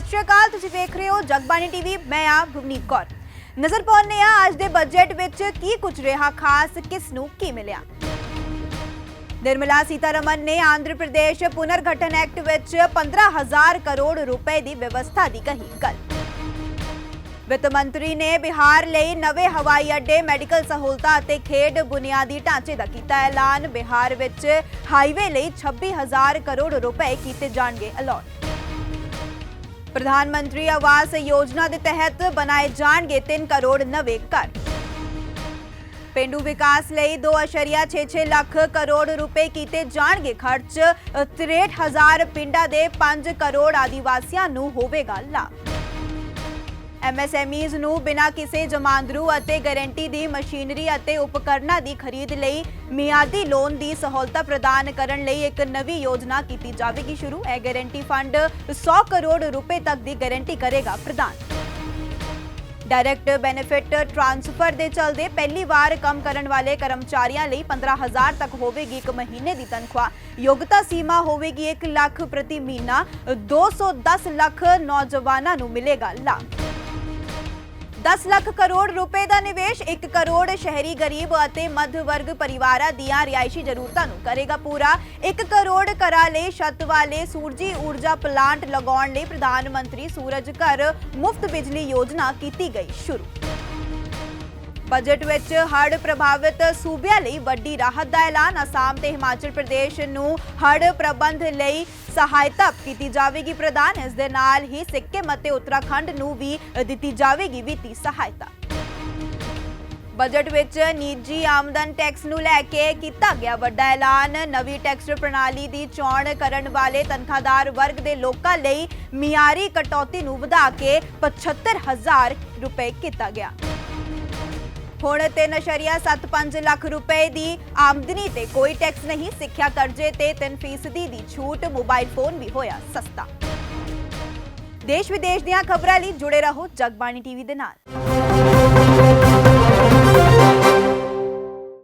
ਸਤਿ ਸ਼੍ਰੀ ਅਕਾਲ, ਤੁਸੀਂ ਵੇਖ ਰਹੇ ਹੋ ਜਗਬਾਣੀ ਟੀਵੀ, ਮੈਂ ਆ ਭੁਵਨੀਤ ਕੌਰ। ਨਜ਼ਰ ਪਾਉਂਦੇ ਆ ਅੱਜ ਦੇ ਬਜਟ ਵਿੱਚ ਕੀ ਕੁਝ ਰਿਹਾ, ਖਾਸ ਕਿਸ ਨੂੰ ਕੀ ਮਿਲਿਆ? ਨਿਰਮਲਾ ਸੀਤਾਰਮਨ ਨੇ ਆਂਧਰ ਪ੍ਰਦੇਸ਼ ਪੁਨਰ ਐਕਟ ਵਿੱਚ 15000 ਕਰੋੜ ਰੁਪਏ ਦੀ ਵਿਵਸਥਾ ਦੀ ਕਹੀ ਗੱਲ। ਵਿੱਤ ਮੰਤਰੀ ਨੇ ਬਿਹਾਰ ਲਈ ਨਵੇਂ ਹਵਾਈ ਅੱਡੇ, ਮੈਡੀਕਲ ਸਹੂਲਤਾਂ ਅਤੇ ਖੇਡ ਬੁਨਿਆਦੀ ਢਾਂਚੇ ਦਾ ਕੀਤਾ ਐਲਾਨ। ਬਿਹਾਰ ਵਿੱਚ ਹਾਈਵੇ ਲਈ 26000 ਕਰੋੜ ਰੁਪਏ ਕੀਤੇ ਜਾਣਗੇ ਅਲਾਟ ਪ੍ਰਧਾਨ ਮੰਤਰੀ ਆਵਾਸ ਯੋਜਨਾ ਦੇ ਤਹਿਤ ਬਣਾਏ ਜਾਣਗੇ 3 ਕਰੋੜ ਨਵੇਂ ਘਰ। ਪਿੰਡੂ ਵਿਕਾਸ ਲਈ 2.66 ਲੱਖ ਕਰੋੜ ਰੁਪਏ ਕੀਤੇ ਜਾਣਗੇ ਖਰਚ। 63000 ਪਿੰਡਾਂ ਦੇ 5 ਕਰੋੜ ਆਦੀਵਾਸੀਆਂ ਨੂੰ ਹੋਵੇਗਾ ਲਾਭ। ਐਮਐਸਐਮਈਜ਼ ਨੂੰ ਬਿਨਾਂ ਕਿਸੇ ਜਮਾਂਦਰੂ ਅਤੇ ਗਾਰੰਟੀ ਦੀ ਮਸ਼ੀਨਰੀ ਅਤੇ ਉਪਕਰਨਾਂ ਦੀ ਖਰੀਦ ਲਈ ਮਿਆਦੀ ਲੋਨ ਦੀ ਸਹੂਲਤ ਪ੍ਰਦਾਨ ਕਰਨ ਲਈ ਇੱਕ ਨਵੀਂ ਯੋਜਨਾ ਕੀਤੀ ਜਾਵੇਗੀ। ਸ਼ੁਰੂ, ਇਹ ਗਾਰੰਟੀ ਫੰਡ 100 ਕਰੋੜ ਰੁਪਏ ਤੱਕ ਦੀ ਗਾਰੰਟੀ ਕਰੇਗਾ ਪ੍ਰਦਾਨ ਡਾਇਰੈਕਟ ਬੈਨੀਫਿਟ ਟ੍ਰਾਂਸਫਰ ਦੇ ਚਲਦੇ ਪਹਿਲੀ ਵਾਰ ਕੰਮ ਕਰਨ ਵਾਲੇ ਕਰਮਚਾਰੀਆਂ ਲਈ 15000 ਤੱਕ ਹੋਵੇਗੀ ਇੱਕ ਮਹੀਨੇ ਦੀ ਤਨਖਾਹ। ਯੋਗਤਾ ਸੀਮਾ ਹੋਵੇਗੀ 1 ਲੱਖ ਪ੍ਰਤੀ ਮਹੀਨਾ। 210 ਲੱਖ ਨੌਜਵਾਨਾਂ ਨੂੰ ਮਿਲੇਗਾ ਲਾਭ। 10 ਲੱਖ ਕਰੋੜ ਰੁਪਏ ਦਾ ਨਿਵੇਸ਼ 1 ਕਰੋੜ ਸ਼ਹਿਰੀ ਗਰੀਬ ਅਤੇ ਮੱਧ ਵਰਗ ਪਰਿਵਾਰਾਂ ਦੀਆਂ ਰਿਹਾਇਸ਼ੀ ਜ਼ਰੂਰਤਾਂ ਨੂੰ ਕਰੇਗਾ ਪੂਰਾ। 1 ਕਰੋੜ ਘਰਾਂ ਲਈ ਛੱਤ ਵਾਲੇ ਸੂਰਜੀ ਊਰਜਾ ਪਲਾਂਟ ਲਗਾਉਣ ਲਈ ਪ੍ਰਧਾਨ ਮੰਤਰੀ ਸੂਰਜ ਘਰ ਮੁਫਤ ਬਿਜਲੀ ਯੋਜਨਾ ਕੀਤੀ ਗਈ ਸ਼ੁਰੂ। ਬਜਟ ਵਿੱਚ ਹੜ੍ਹ ਪ੍ਰਭਾਵਿਤ ਸੂਬਿਆਂ ਲਈ ਵੱਡੀ ਰਾਹਤ ਦਾ ਐਲਾਨ, ਅਸਾਮ ਤੇ ਹਿਮਾਚਲ ਪ੍ਰਦੇਸ਼ ਨੂੰ ਹੜ੍ਹ ਪ੍ਰਬੰਧ ਲਈ ਸਹਾਇਤਾ ਕੀਤੀ ਜਾਵੇਗੀ ਪ੍ਰਦਾਨ ਇਸ ਦੇ ਨਾਲ ਹੀ ਸਿੱਕਮ ਅਤੇ ਉੱਤਰਾਖੰਡ ਨੂੰ ਵੀ ਦਿੱਤੀ ਜਾਵੇਗੀ ਵਿੱਤੀ ਸਹਾਇਤਾ। ਬਜਟ ਵਿੱਚ ਨਿੱਜੀ ਆਮਦਨ ਟੈਕਸ ਨੂੰ ਲੈ ਕੇ ਕੀਤਾ ਗਿਆ ਵੱਡਾ ਐਲਾਨ। ਨਵੀਂ ਟੈਕਸ ਪ੍ਰਣਾਲੀ ਦੀ ਚੋਣ ਕਰਨ ਵਾਲੇ ਤਨਖਾਹਦਾਰ ਵਰਗ ਦੇ ਲੋਕਾਂ ਲਈ ਮਿਆਰੀ ਕਟੌਤੀ ਨੂੰ ਵਧਾ ਕੇ 75000 ਰੁਪਏ ਕੀਤਾ ਗਿਆ। ਹੁਣ 3.75 ਲੱਖ ਰੁਪਏ ਦੀ ਆਮਦਨੀ ਤੇ ਕੋਈ ਟੈਕਸ ਨਹੀਂ, ਸਿੱਖਿਆ ਕਰਜ਼ੇ ਤੇ 3% ਦੀ ਛੂਟ, ਮੋਬਾਈਲ ਫੋਨ ਵੀ ਹੋਇਆ ਸਸਤਾ। ਦੇਸ਼ ਵਿਦੇਸ਼ ਦੀਆਂ ਖਬਰਾਂ ਲਈ ਜੁੜੇ ਰਹੋ ਜਗਬਾਣੀ ਟੀਵੀ ਦੇ ਨਾਲ।